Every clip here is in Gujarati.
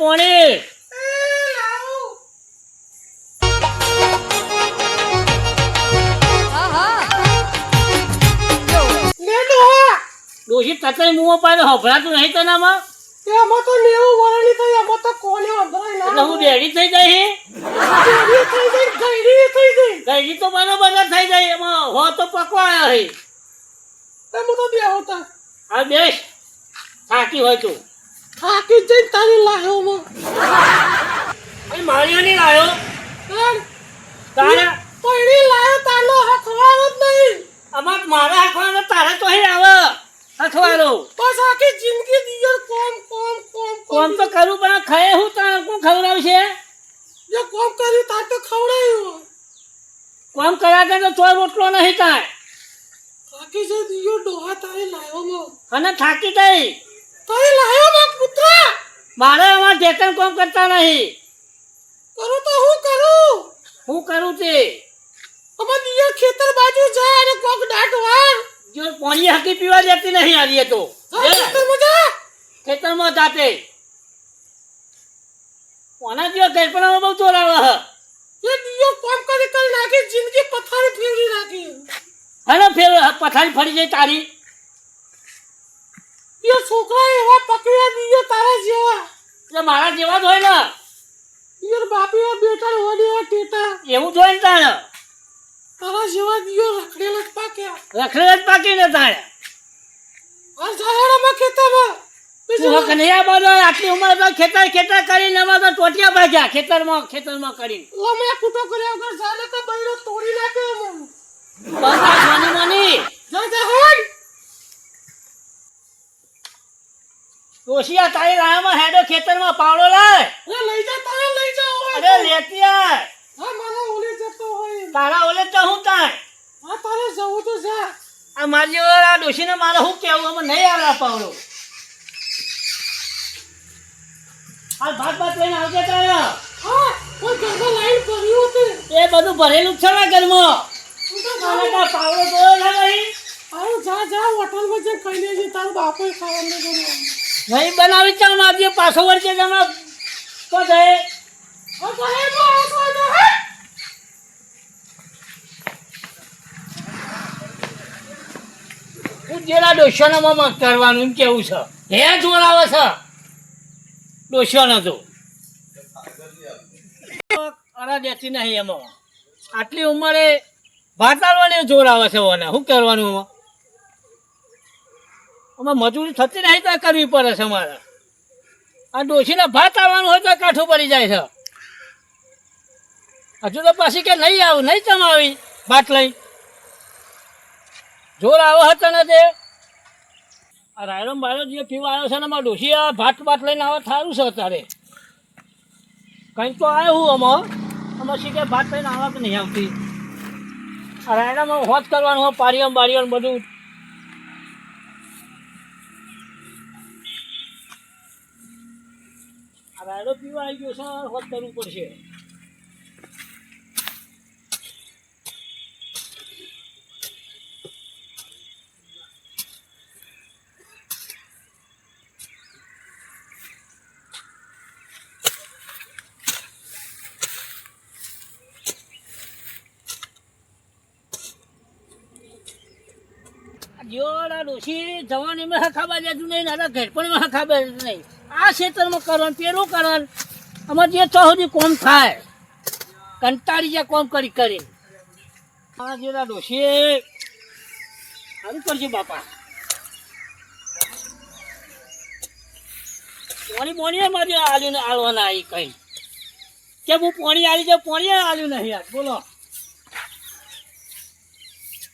પોણી. હા હા. ડોશી તકઈ મુઓ પાડે હભરાતું નહીં તનામાં? એમાં તો નેવું વરણી થઈ એમાં તો કોને અંધાય એટલે હું રેડી થઈ જાય ગઈડી થઈ ગઈ ગઈડી થઈ ગઈ. ગઈ તો બરોબર બધા થઈ જાય એમાં હો તો પકવાયા હે. તમે તો બે હોતા. હા બેસ. થાકી હોય તું. થાકી જઈને તારી લાયો માં અહીં માળીઓ નહીં લાયો તારે પૈડી લાયો તાનો હખવાનો જ નહીં. અમાર મારા હાંકવાનો તારે તો અહીં આવે. હખવાનો બસ આખી જિંદગી દિયર કોમ કોમ કોમ કોમ. તો કરું પણ ખાય હું તારે કોણ ખવડાવશે? જે કોમ કર્યું તાર તો ખવડાયું કોમ કરાગે તો ચોય રોટલો નહીં કાંઈ થાકી જઈ દિયો ડોહા તારે લાયો માં અને થાકી ગઈ તારે લાયો મારે અમાર જેતન કોમ કરતા નહીં. કરું તો હું કરું? હું કરું તે? અમાર દિયર ખેતર બાજુ જાય અને કોક દાટ વાર જો પાણી હકી પીવા જતી નહીં આવીએ તો. ખેતરમાં જા. ખેતરમાં જાતે. કોના જેવા ગરપણામાં બહુ ચોરાવે હ? એ દિયો કોમ કરી કરી નાખી જિંદગી પથારી ફેરવી નાખી. હને ફેર પથારી ફરી જાય તારી? એ છોકરા એવા પકડ્યા નહીં તારા જેવા. એટલે મારા જેવા જ હોય ને. યાર બાપી બેટા ઓડી એવા ટેટા. એવું જોઈ ને તાણે. તારા જેવા દિયો રખડેલા જ પાક્યા. રખડે જ પાકી ને તાણે. આ જાહેરામાં ખેતરમાં. તું આ બધો આટલી ઉંમર તો ખેતર ખેતર કરીને એમાં તો ટોટિયા ભાગ્યા ખેતરમાં ખેતરમાં કરીને. ઓમે કૂટો કર્યા વગર તો બૈરો તોડી નાખ્યો મોની. જા જા હેડ ડોશિયા તારી રાયામાં હેડો ખેતરમાં પાવડો લાય. એ લઈ જા તારે લઈ જા ઓય અરે લેતી આય. હા મારા ઓલે જતો હોય. તારા ઓલે તો હું તાય? હા તારે જવું તો જા. આ મારી જેવો આ ડોશીને મારે શું કેવું અમે નહીં આવે પાવડો. આ ભાત ભાત લઈને આવજે તારે. હા કોઈ ઘરમાં લાઈન ભર્યું હતું. એ બધું ભરેલું છે ને ઘરમાં. તું તો તારે પાવડો જોયો છે નહીં. આવો જા જા હોટલમાં જે ખાઈ લેજે. તારું બાપો ખાવાનું નહીં બનાવી ચાલ મારજે પાછો વળજે તમે તો જાય. જેના ડોશિયાનામાં કરવાનું, એમ કેવું છે? હે આવે છે? ડોશિયાનો તો. અરા દેતી નહીં એમાં. આટલી ઉંમરે ભાત જોર આવે છે ઓને. શું કરવાનું એમાં? આમાં મજૂરી થતી નહીં તો કરવી પડે છે અમારે. આ ડોશીને ભાત આવવાનું હોય તો કાઠું પડી જાય છે. હજુ તો પાછી કે નહીં આવું, નહીં ચમાવી ભાત લઈ. જોર આવો હતો ને તે. આ રાયડો બાયડો જે પીવા આવ્યો છે ને અમારે ડોશી આ ભાત ભાત લઈને આવે સારું છે અત્યારે. કંઈક તો આવ્યો હું અમારે આમાં શીખે ભાત લઈને આવવા કે નહીં આવતી. આ રાયડામાં હોત કરવાનું હોય, પારિયમ બારિયમ બધું. રાયડો પીવા આવી ગયો છે હોત કરવું પડશે. જોડા ડોશી જવાનીમાં ખાવા જતું નહીં, નાના પણ હખાબા જતું નહીં. આ ક્ષેત્રમાં કરવાનું, પેલું કરવાનું. અમારે જે સુધી કોમ થાય. કંટાળી જાય કોમ કરી કરી આ જેડા ડોશી. સારું કરજો બાપા. પોણી પોણી મારી આલ્યું આલવાના આવી કઈ. કે હું પોણી આલી જાઉં પોણી આલ્યું નહીં યાર બોલો.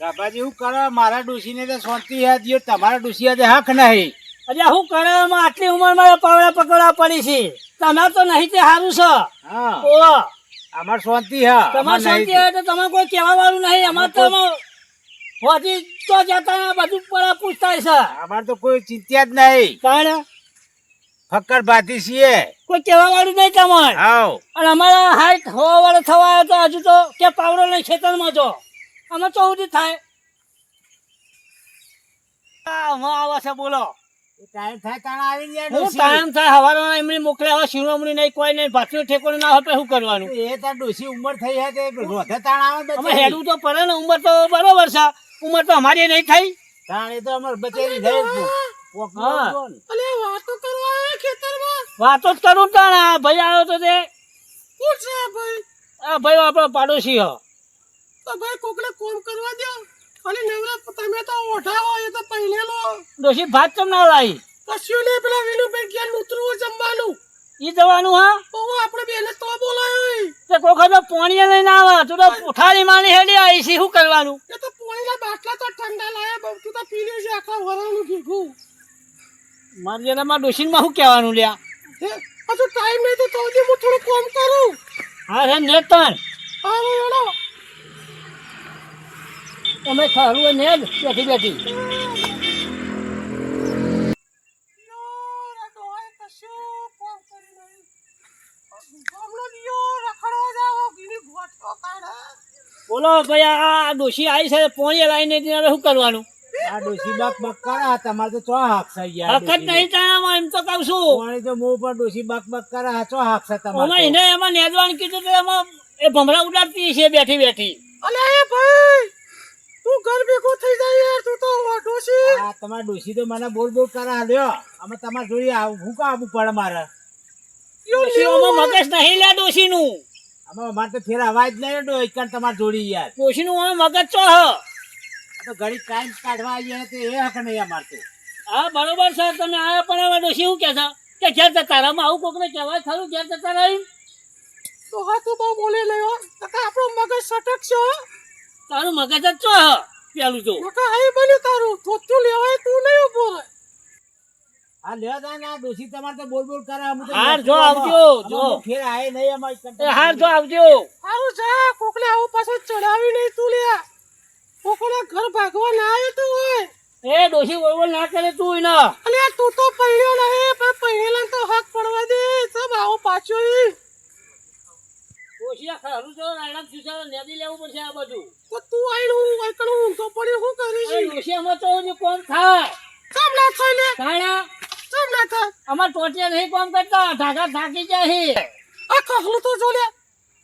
બાપાજી હું કરો, મારા ડોશીને તો શાંતિ દિયો તમારા ડોશી આજે હક નહીં. અરે હું કરે? આટલી આટલી ઉંમરમાં પાવડા પકડા પડી છે. તમે તો નહીં તે સારું છે. હા. ઓહો અમાર શાંતિ હા તમાર તમારે શાંતિ. હોય તો તમે કોઈ કહેવા વાળું નહીં. અમાર તો હોતી તો જતા બધું પડા પૂછતા છે. અમાર તો કોઈ ચિંતા જ નહીં. કારણ? ફક્કર બાધી છીએ. કોઈ કહેવા વાળું નહીં તમારે. આવ. અને અમારા હાઈટ હવા વાળો થવા આવ્યો તો હજુ તો કે પાવડો નહીં ખેતરમાં જો. અમે ચૌદી થાય. હા, હું આવે છે બોલો. ટાઈમ થાય તાણ આવી જાય હું ટાઈમ થાય હવારમાં એમની મોકલ્યા હોય શિરોમણી નહીં કોઈ નહીં પાછું ઠેકોને ના હોય તો શું કરવાનું? એ તાર ડોશી ઉંમર થઈ હે તે રોધે તાણ આવે અમે બચારી. તો પડે ને ઉંમર તો બરોબર છે. ઉંમર તો અમારી નહીં થઈ. તાણ એ તો અમાર થઈ. અલે વાતો કરવા આવ્યા ખેતરમાં? વાતો જ કરું તાણ આ ભાઈ આવ્યો તો તે. ભાઈ? આ ભાઈ આપણો પાડોશી હ. તો ભાઈ કોકને કોમ કરવા દો ખાલી નવરાત તમે તો ઓઢા હોય એ તો પહેલેલો ડોશી ભાત ચમ ના લાવી? કશું નહીં પેલા વિનુભાઈ ઘેર ઉતરવું જમવાનું? ઈ જવાનું હા? તો આપણે બેને તો બોલાયો. તે કોઈ વખત પોણીએ લઈને આવા તું તો ઉઠારી માની હેડી આવી છે શું કરવાનું? એ તો પોણીના બાટલા તો ઠંડા લાયા બહુ તું તો પી લ્યો છે આખા વરાનું ભેગું. મારે જેનામાં ડોશીનમાં શું કહેવાનું લ્યા? હજુ ટાઈમ નહીં તો તો હું થોડું કામ કરું. હા રે નેતન હા બોલો. તમે ખરું ને જ બેઠી બેઠી. બોલો ભાઈ આ ડોશી આવી છે પોણી લાવીને હવે શું કરવાનું? આ ડોશી બાક બાક કરા તમારે તો ચો હાક ગયા યાર હકત. નહીં તાણામાં એમ તો કહું છું. પોણી તો મોં પર ડોશી બાક બાક કરા ચો હાક છે તમારે એને એમાં નેદવાન કીધું તો એમાં એ ભમરા ઉડાડતી છે બેઠી બેઠી. અલે ભાઈ તું ઘર ભેગો થઈ જાય યાર તું તો ઓઢો આ તમારા ડોશી તો મને બોલ બોલ કરે લ્યો અમે તમારે જોડે હું કા આવવું પડે મારે? ડોશીઓમાં મગજ નહીં લ્યા ડોશીનું. અમે અમારે તો ફેર અવાજ નહીં ડો એક તમારે જોડી યાર. ડોશીનું અમે મગજ ચો હ? તો ઘડી ટાઈમ કાઢવા આવીએ તો એ હક નહીં અમારે તો. હા બરોબર સર તમે આયા પણ હવે ડોશી શું કહે છે? કે ઘેર જતા રમ આવું કોકને કહેવાય ખરું ઘેર જતા રહી તો હા તું બહુ બોલે નકા આપણો મગજ સટક છે. તારું મગજ જ છો પેલું તો. નકા આઈ બન્યું તારું થોતું લેવાય તું નહીં ઊભો રહે. હા લ્યો તા ના દોશી તમાર તો બોલ બોલ કરે અમે હાર જો આવજો, જો. ફેર આય નહીં અમારે એ હાર જો આવજો. સારું જા કોકલે આવું પાછું ચડાવી નહીં તું લે. કોકલે ઘર ભાગવા ના આવ્યો તું હોય. એ દોશી બોલ બોલ ના કરે તું ના અલે આ તું તો પહેર્યો નહીં પણ પહેરેલા તો હક પડવા દે. સબ આવો પાછો ઈ. ડોશી આ ખરું લેવું પડશે આ બધું તો તું આઈને હું વાયકણ ઊંઘતો પડ્યો શું એ કરીશ તો હજુ કોમ થાય ચમ ના થાય લે કાણા? ચમ ના થાય? અમાર ટોટિયા નહીં કોમ કરતા ઢાકા થાકી જાય આ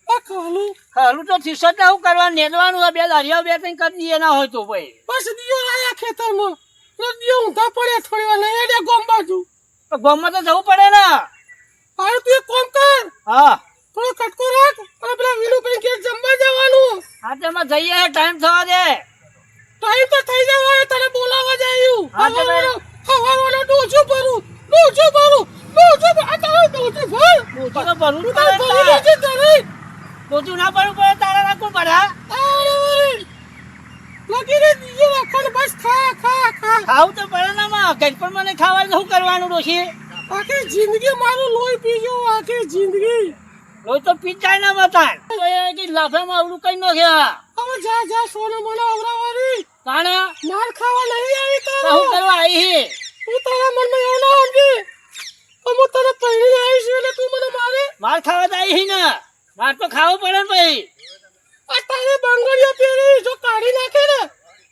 તો ખહલું. ખરું તો તો કરવા નેદવાનું બે દારિયા બે ત્રણ કરી દઈએ ના હોય તો ભાઈ. બસ દિયો આયા ખેતરમાં. તો દિયો ઊંધા પડ્યા થોડી વાર નહીં એટલે ગોમ બાજુ. તો તો જવું પડે ને. હા તું એક કામ કર. હા. થોડો કટકો રાખ અને પેલા વિનુભાઈ કે જમવા જવાનું. હા તેમાં જઈએ ટાઈમ થવા દે. ટાઈમ તો થઈ જવાય તને બોલાવવા જાયું હા. હવારવાનો ડોજો ભરું? ડોજો ભરું? ડોજો ભર? આ તારો ડોજો ભર પોતું તો ભરવું જ તું તારે ભરી પડે તારે. પોતું ના ભરું પડે તારે રાખું હા? વળી. લગી રે દીયો રાખવાનું બસ ખા ખા ખા. ખાવ તો પડે ના માં ઘર પર મને ખાવાનું શું કરવાનું ડોશી? આખી જિંદગી મારું લોહી પીજો આખી જિંદગી. લોહી તો પી ના બતાય લાફામાં આવડું કઈ નો ગયા. હવે જા જા સોનો મને આવરાવારી કાણા માર ખાવા નહીં આવી તો તારો કરવા આવી તું તારા મનમાં એવું ના સમજી. હું તને આવી આવીશ એટલે તું મને મારે. માર ખાવા તો આવી ને. માર તો ખાવું પડે ને ભાઈ. આ તારે બંગડીઓ પહેરી જો કાઢી નાખે ને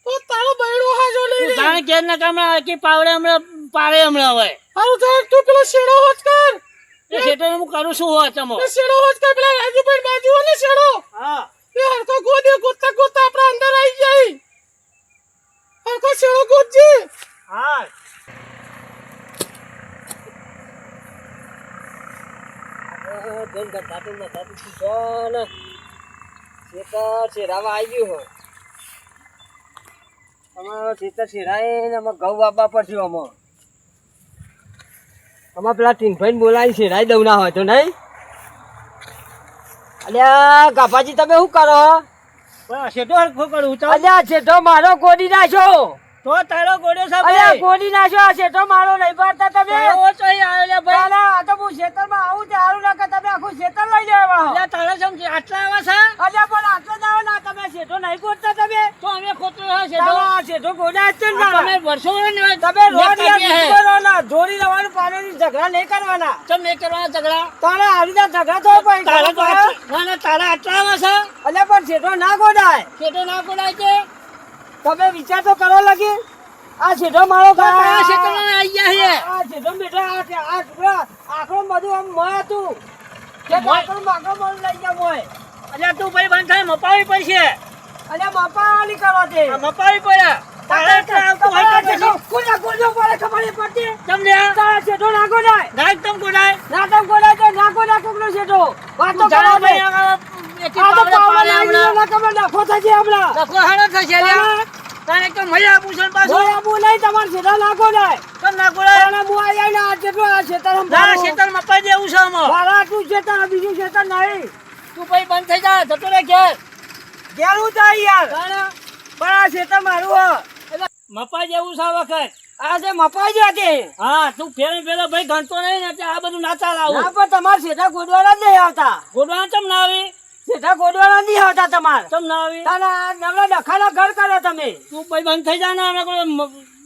તો તારો બૈડો હાજો લઈ લે. જાણે કે ના કામ કે પાવડે હમણાં પાડે હમણાં હવે હારું જા તું પેલો શેડો હોત કર. એ સેટો હું કરું છું હોય એ શેડો હોજ કર પેલા રાજુભાઈ બાજુ ને શેડો હા. એ હરકો ગોદે ગોતતા ગોતતા આપણા અંદર આવી જાય. હરકો શેડો ગોતજે હા બેન પૂછો ને શેરાવા આવી ગયું હોય. અમારે ખેતર શેરાય ને અમે ઘઉં વાપવા પડશે અમે અમારે પેલા ટીનભાઈ બોલાવી શેરાઈ દઉં ના હોય તો નહીં? અલ્યા ગાભાજી તમે શું કરો? શેઠો હરખો કરું તો અલ્યા શેઠો મારો ગોડી નાખ્યો તો તારો ગોડો સાહેબ અલ્યા ગોડી નાખ્યો આ શેઠો મારો નહીં પાડતા તમે. તો ભાઈ. આ તો હું ખેતરમાં આવું ત્યારે ના તમે આખું શેતર લઈ લેવા. આવો. અલ્યા તારે સમજી આટલા આવા છે? અલ્યા પણ આટલો જ આવો ના તમે શેઠો નહીં ગોતતા તમે. તો અમે ખોટું હા આ છે તો ગોડા છે ને તમે વર્ષો ને તમે. કરો ના જોડી લેવાનું પાણીની ઝઘડા નહીં કરવાના. તો મે કરવાના ઝઘડા? તારા આવી રીતે ઝઘડા તો પણ તારા ના ના તારા આટલા આવા છે? અલે પણ શેઠો ના ગોડાય. શેઠો ના ગોડાય છે તમે વિચાર તો કરો લગી. આ સીધો મારો ઘર આઈ ગયા છે આ સીધો બેઠો આ છે, આ છોકરા, આખો બધું આમ મોય હતું. કે મોય? આખો માખો મને લઈ ગયા મોય અલ્યા તું ભાઈ બંધ થાય મપાવી પડશે. અને મપા આલી કરવા દે. આ મપાવી તારે આવતું હોય તો પડે ખબર પડતી. તમને નાખો જાય. નાખ તમ ગોડાય. કોના તો નાખો નાખો કોનો શેઠો વાતો કરો ભાઈ એકી પાવડે પાવડા ના નાખો થશે થશે લ્યા. તારે તો મજા આપું છું ને પાછું. મોય આબુ તમારે નાખો જાય. તમ ના ગોડાય અને આ જેટલો આ ના ભાગો. મપાઈ દેવું છે આમાં. મારા તું શેતર આ બીજું શેતર નહીં. તું ભાઈ બંધ થઈ જા જતો રે ઘેર. ઘેરું થાય યાર. પણ આ શેતર મારું એટલે મપાઈ જેવું છે વખત. આ છે મપાઈ છે હા તું ફેરે ફેરે ભાઈ ગણતો નહીં ને આ બધું ના લાવું ના પણ તમારે શેઠા ગોડવાના જ નહીં આવતા. ગોડવાળા ચમ ના આવી? શેઠા ગોડવાના નહીં આવતા તમારે. ચમ ના આવી? તારા આ નવરા ડખાના ઘર કરો તમે. તું ભાઈ બંધ થઈ જાય ને અમે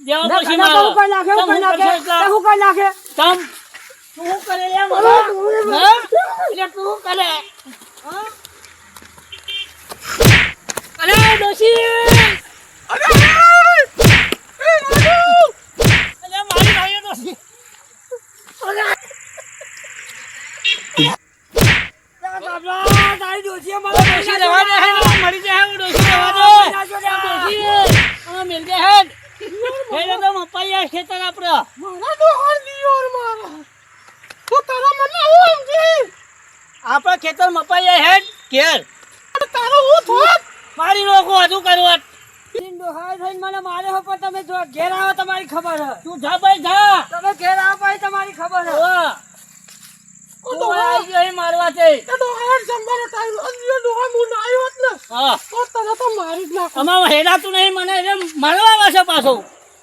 દેવા પછી મારો. હું નાખે, હું નાખે, હું કઈ નાખે. તમ તું કરે? એટલે તું કરે? હા? અરે ડોશી અરે ડોશીએ મારા હે, ડોશી ખેતર આપણે મારા ડોહાર દિયોર મારા તો તારા મને હું સમજી આપણા ખેતર મપાઈ હેડ ઘેર તારો હું થોત મારી નોખો હજુ કરવત મને હો, પણ તમે જો ઘેર આવો તમારી ખબર હે. તું જા ભાઈ જા. તમે ઘેર આવો ભાઈ તમારી ખબર હે. તું ગયો મારવા તે. તો ટાઈમ ડોહા હું ના આવ્યો ને હા. તો તને તો મારી જ નાખો. અમાર નહીં મને એને મારવા આવે છે પાછો.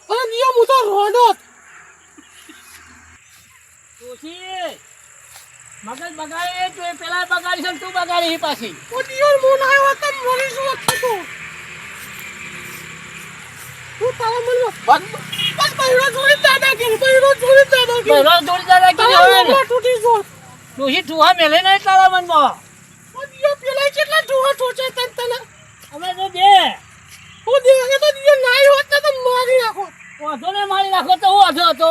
અને દિયો હું તો રોડો. ડોશી મગજ બગાડે તું એ પેલા બગાડી છે તું બગાડી પાછી. ઓ આવ્યો શું તો તું તારા બસ. બસ બૈરો જોડી બૈરો જોડી તૂટી મેલે નહીં તારા મનમાં. ઓ પેલા કેટલા ડોહા ઠોચે તને તને? અમે તો બે. ઓ તો હોત તો મારી નાખો વાંધો ને મારી નાખો તો હું વાંધો હતો?